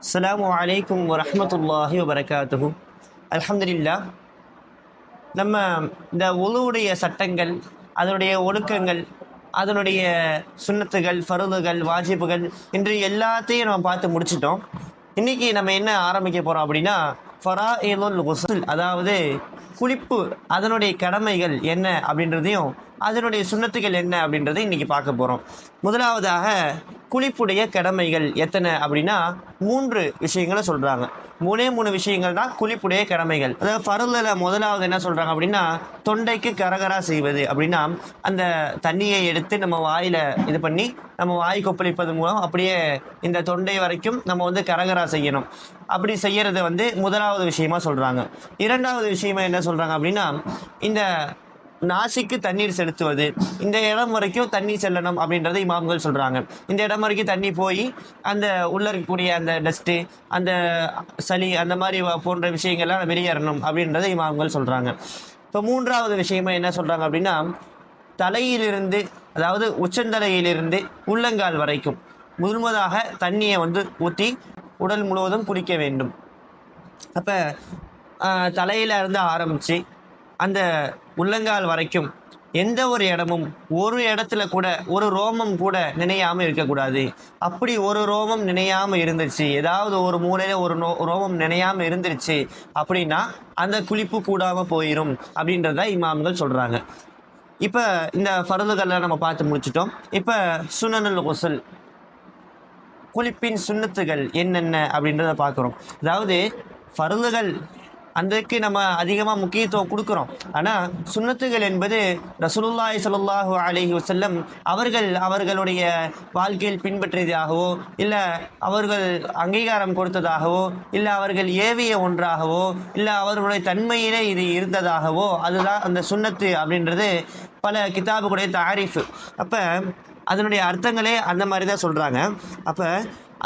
அஸ்ஸலாமு வலைக்கம் வரமத்துல்லாஹி வபரகாத்துஹு அலமதுல்லா நம்ம இந்த உழுவுடைய சட்டங்கள் அதனுடைய ஒழுக்கங்கள் அதனுடைய சுண்ணத்துகள் ஃபருதுகள் வாஜிப்புகள் என்று எல்லாத்தையும் நம்ம பார்த்து முடிச்சிட்டோம். இன்றைக்கி நம்ம என்ன ஆரம்பிக்க போகிறோம் அப்படின்னா ஃபரா ஏதோ குசல் அதாவது குளிப்பு அதனுடைய கடமைகள் என்ன அப்படின்றதையும் அதனுடைய சுண்ணத்துகள் என்ன அப்படின்றதையும் இன்றைக்கி பார்க்க போகிறோம் முதலாவதாக குளிப்புடைய கடமைகள் எத்தனை அப்படின்னா மூன்று விஷயங்களை சொல்கிறாங்க மூணே மூணு விஷயங்கள் தான் குளிப்புடைய கடமைகள். அதாவது ஃபருதில் முதலாவது என்ன சொல்கிறாங்க அப்படின்னா தொண்டைக்கு கரகரா செய்வது அப்படின்னா அந்த தண்ணியை எடுத்து நம்ம வாயில் இது பண்ணி நம்ம வாய் கொப்பளிப்பது மூலம் அப்படியே இந்த தொண்டை வரைக்கும் நம்ம வந்து கரகரா செய்யணும். அப்படி செய்யறது வந்து முதலாவது விஷயமா சொல்கிறாங்க இரண்டாவது விஷயமா என்ன சொல்கிறாங்க அப்படின்னா இந்த நாசிக்கு தண்ணீர் செலுத்துவது. இந்த இடம் வரைக்கும் தண்ணி செல்லணும் அப்படின்றத இமாம்கள் சொல்கிறாங்க இந்த இடம் வரைக்கும் தண்ணி போய் அந்த உள்ள இருக்கக்கூடிய அந்த டஸ்ட்டு அந்த சளி அந்த மாதிரி வ- போன்ற விஷயங்கள்லாம் வெளியேறணும் அப்படின்றத இமாம்கள் சொல்கிறாங்க இப்போ மூன்றாவது விஷயமா என்ன சொல்கிறாங்க அப்படின்னா தலையிலிருந்து அதாவது உச்சந்தலையிலிருந்து உள்ளங்கால் வரைக்கும் முழுவதாக தண்ணியை வந்து ஊற்றி உடல் முழுவதும் குடிக்க வேண்டும். அப்போ தலையில இருந்து ஆரம்பித்து அந்த உள்ளங்கால் வரைக்கும் எந்த ஒரு இடமும் ஒரு இடத்துல கூட ஒரு ரோமம் கூட நினையாமல் இருக்கக்கூடாது. அப்படி ஒரு ரோமம் நினையாமல் இருந்துச்சு ஏதாவது ஒரு மூலையில் ஒரு நோ ரோமம் நினையாமல் இருந்துருச்சு அப்படின்னா அந்த குளிப்பு கூடாமல் போயிடும் அப்படின்றத இமாம்கள் சொல்கிறாங்க இப்போ இந்த ஃபரதுகளை நம்ம பார்த்து முடிச்சிட்டோம். இப்போ சுனனுல் ஒசல் குளிப்பின் சுண்ணத்துகள் என்னென்ன அப்படின்றத பார்க்குறோம். அதாவது ஃபருதுகள் அதுக்கு நம்ம அதிகமாக முக்கியத்துவம் கொடுக்குறோம். ஆனால் சுன்னத்துகள் என்பது ரசூலுல்லாய் சலுல்லாஹு அலஹி வசல்லம் அவர்கள் அவர்களுடைய வாழ்க்கையில் பின்பற்றியதாகவோ இல்லை அவர்கள் அங்கீகாரம் கொடுத்ததாகவோ இல்லை அவர்கள் ஏவிய ஒன்றாகவோ இல்லை அவர்களுடைய தன்மையிலே இது இருந்ததாகவோ அதுதான் அந்த சுன்னத்து அப்படின்றது பல கிதாபுடைய தாரிஃப். அப்போ அதனுடைய அர்த்தங்களே அந்த மாதிரி தான் சொல்கிறாங்க அப்போ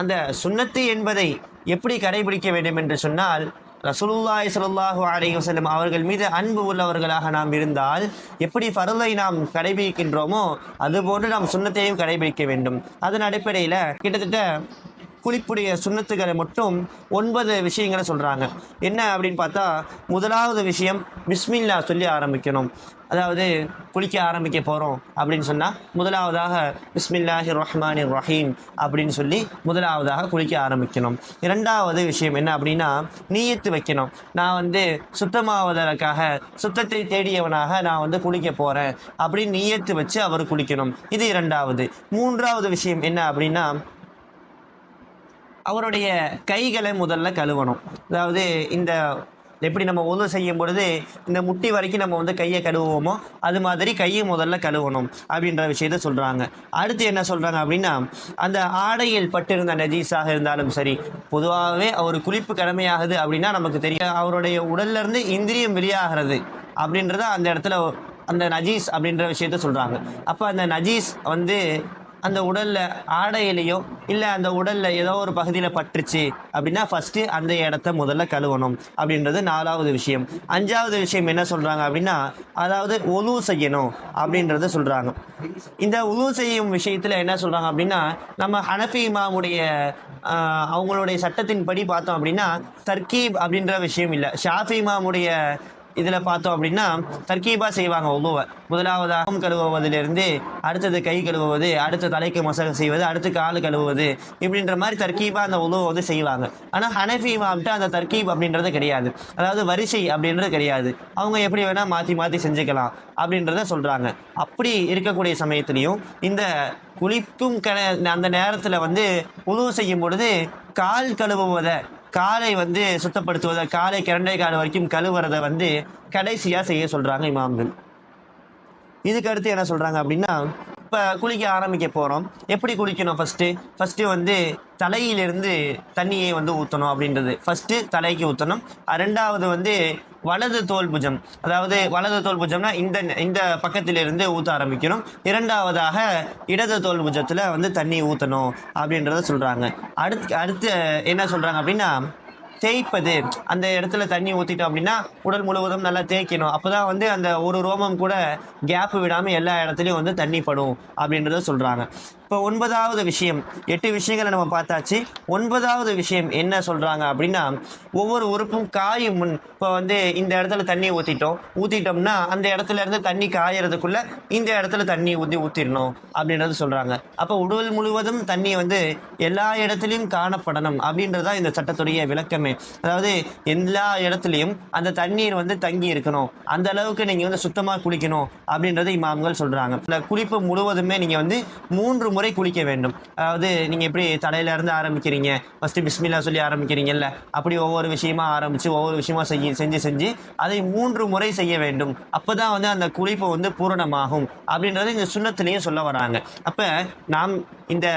அந்த சுன்னத்து என்பதை எப்படி கடைபிடிக்க வேண்டும் என்று சொன்னால் ரசூலுல்லாய் ஸல்லல்லாஹு அலைஹி செல்லும் அவர்கள் மீது அன்பு உள்ளவர்களாக நாம் இருந்தால் எப்படி ஃபர்லை நாம் கடைபிடிக்கின்றோமோ அதுபோன்று நாம் சுண்ணத்தையும் கடைபிடிக்க வேண்டும். அதன் அடிப்படையில் கிட்டத்தட்ட குளிப்புடைய சுண்ணத்துக்களை மட்டும் ஒன்பது விஷயங்களை சொல்கிறாங்க என்ன அப்படின்னு பார்த்தா முதலாவது விஷயம் பிஸ்மில்லா சொல்லி ஆரம்பிக்கணும். அதாவது குளிக்க ஆரம்பிக்க போகிறோம் அப்படின்னு சொன்னால் முதலாவதாக பிஸ்மில்லாஹி ரஹ்மான் ரஹீம் அப்படின்னு சொல்லி முதலாவதாக குளிக்க ஆரம்பிக்கணும். இரண்டாவது விஷயம் என்ன அப்படின்னா நீயத்து வைக்கணும். நான் வந்து சுத்தமாவதற்காக சுத்தத்தை தேடியவனாக நான் வந்து குளிக்க போகிறேன் அப்படின்னு நீயத்து வச்சு அவர் குளிக்கணும். இது இரண்டாவது. மூன்றாவது விஷயம் என்ன அப்படின்னா அவருடைய கைகளை முதல்ல கழுவணும். அதாவது இந்த எப்படி நம்ம உதவு செய்யும் பொழுது இந்த முட்டி வரைக்கும் நம்ம வந்து கையை கழுவுவோமோ அது மாதிரி கையை முதல்ல கழுவணும் அப்படின்ற விஷயத்த சொல்கிறாங்க அடுத்து என்ன சொல்கிறாங்க அப்படின்னா அந்த ஆடையில் பட்டிருந்த நஜீஸாக இருந்தாலும் சரி பொதுவாகவே அவர் குளிப்பு கடமையாகுது அப்படின்னா நமக்கு தெரியும். அவருடைய உடல்ல இருந்து இந்திரியம் வெளியாகிறது அப்படின்றத அந்த இடத்துல அந்த நஜீஸ் அப்படின்ற விஷயத்த சொல்கிறாங்க அப்போ அந்த நஜீஸ் வந்து அந்த உடல்ல ஆடையிலையோ இல்லை அந்த உடல்ல ஏதோ ஒரு பகுதியில் பட்டுருச்சு அப்படின்னா ஃபர்ஸ்ட் அந்த இடத்த முதல்ல கழுவணும் அப்படின்றது நாலாவது விஷயம். அஞ்சாவது விஷயம் என்ன சொல்றாங்க அப்படின்னா அதாவது ஒலு செய்யணும் அப்படின்றத சொல்றாங்க. இந்த உலு செய்யும் விஷயத்துல என்ன சொல்றாங்க அப்படின்னா நம்ம ஹனஃபி இமாமுடைய ஆஹ், அவங்களுடைய சட்டத்தின்படி பார்த்தோம் அப்படின்னா தர்கீப் அப்படின்ற விஷயம் இல்லை. ஷாஃபி இமாமுடைய இதில் பார்த்தோம் அப்படின்னா தர்கீபாக செய்வாங்க உழுவை. முதலாவதாக கழுவுவதிலிருந்து அடுத்தது கை கழுவுவது அடுத்த தலைக்கு மசக செய்வது அடுத்து கால் கழுவுவது இப்படின்ற மாதிரி தர்கீபா அந்த உழுவை வந்து செய்வாங்க. ஆனால் ஹனஃபி இமாம்கிட்ட அந்த தர்கீப் அப்படின்றது கிடையாது. அதாவது வரிசை அப்படின்றது கிடையாது. அவங்க எப்படி வேணால் மாற்றி மாற்றி செஞ்சுக்கலாம் அப்படின்றத சொல்கிறாங்க அப்படி இருக்கக்கூடிய சமயத்துலேயும் இந்த குளிக்கும் க அந்த நேரத்தில் வந்து உழுவு செய்யும் பொழுது கால் கழுவுவதை காலை வந்து சுத்தப்படுத்துவதை காலை கிரண்டை கால் வரைக்கும் கழுவுறதை வந்து கடைசியாக செய்ய சொல்கிறாங்க இமாம்கள். இதுக்கு அடுத்து என்ன சொல்கிறாங்க அப்படின்னா இப்போ குளிக்க ஆரம்பிக்க போகிறோம் எப்படி குளிக்கணும் ஃபஸ்ட்டு ஃபஸ்ட்டு வந்து தலையிலிருந்து தண்ணியை வந்து ஊற்றணும் அப்படின்றது. ஃபஸ்ட்டு தலைக்கு ஊற்றணும் ரெண்டாவது வந்து வலது தோல் புஜம். அதாவது வலது தோல் புஜம்னா இந்த இந்த பக்கத்திலிருந்து ஊற்ற ஆரம்பிக்கணும். இரண்டாவதாக இடது தோல் புஜத்தில் வந்து தண்ணி ஊற்றணும் அப்படின்றத சொல்கிறாங்க அடுத்து அடுத்து என்ன சொல்கிறாங்க அப்படின்னா தேய்ப்பது. அந்த இடத்துல தண்ணி ஊற்றிட்டோம் அப்படின்னா உடல் முழுவதும் நல்லா தேய்க்கணும். அப்போ தான் வந்து அந்த ஒரு ரோமம் கூட கேப்பு விடாமல் எல்லா இடத்துலையும் வந்து தண்ணி படும் அப்படின்றத சொல்கிறாங்க இப்போ ஒன்பதாவது விஷயம் எட்டு விஷயங்களை நம்ம பார்த்தாச்சு. ஒன்பதாவது விஷயம் என்ன சொல்கிறாங்க அப்படின்னா ஒவ்வொரு உறுப்பும் காயும் முன் இப்போ வந்து இந்த இடத்துல தண்ணி ஊற்றிட்டோம் ஊற்றிட்டோம்னா அந்த இடத்துல இருந்து தண்ணி காயறதுக்குள்ள இந்த இடத்துல தண்ணி ஊற்றி ஊற்றிடணும் அப்படின்றது சொல்கிறாங்க அப்போ உடல் முழுவதும் தண்ணி வந்து எல்லா இடத்துலையும் காணப்படணும் அப்படின்றது தான் இந்த சட்டத்துடைய விளக்கமே. அதாவது எல்லா இடத்துலையும் அந்த தண்ணீர் வந்து தங்கி இருக்கணும். அந்த அளவுக்கு நீங்கள் வந்து சுத்தமாக குளிக்கணும் அப்படின்றது இமாம்கள் சொல்கிறாங்க இந்த குளிப்பு முழுவதுமே நீங்கள் வந்து மூன்று முறை குளிக்க வேண்டும். அதாவது நீங்கள் எப்படி தலையில இருந்து ஆரம்பிக்கிறீங்க? ஃபஸ்ட்டு பிஸ்மில்லா சொல்லி ஆரம்பிக்கிறீங்கல்ல அப்படி ஒவ்வொரு விஷயமா ஆரம்பித்து ஒவ்வொரு விஷயமா செய்ய செஞ்சு செஞ்சு அதை மூன்று முறை செய்ய வேண்டும். அப்போ தான் வந்து அந்த குளிப்பு வந்து பூரணமாகும் அப்படின்றது இந்த சுண்ணத்திலையும் சொல்ல வராங்க. அப்போ நாம் இந்த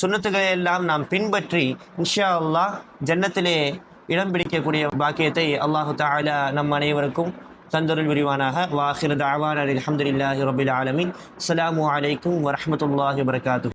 சுண்ணத்துகளை எல்லாம் நாம் பின்பற்றி இன்ஷா அல்லாஹ் ஜன்னத்திலே இடம் பிடிக்கக்கூடிய பாக்கியத்தை அல்லாஹு தாலா நம் அனைவருக்கும் தந்தருள் விரிவானாக வாஹிர் தாவான் அலி அலமதுல்லாஹி ரபில் ஆலமின் அஸ்ஸலாமு அலைக்கும் வரஹ்மத்துல்லாஹி வபரகாத்து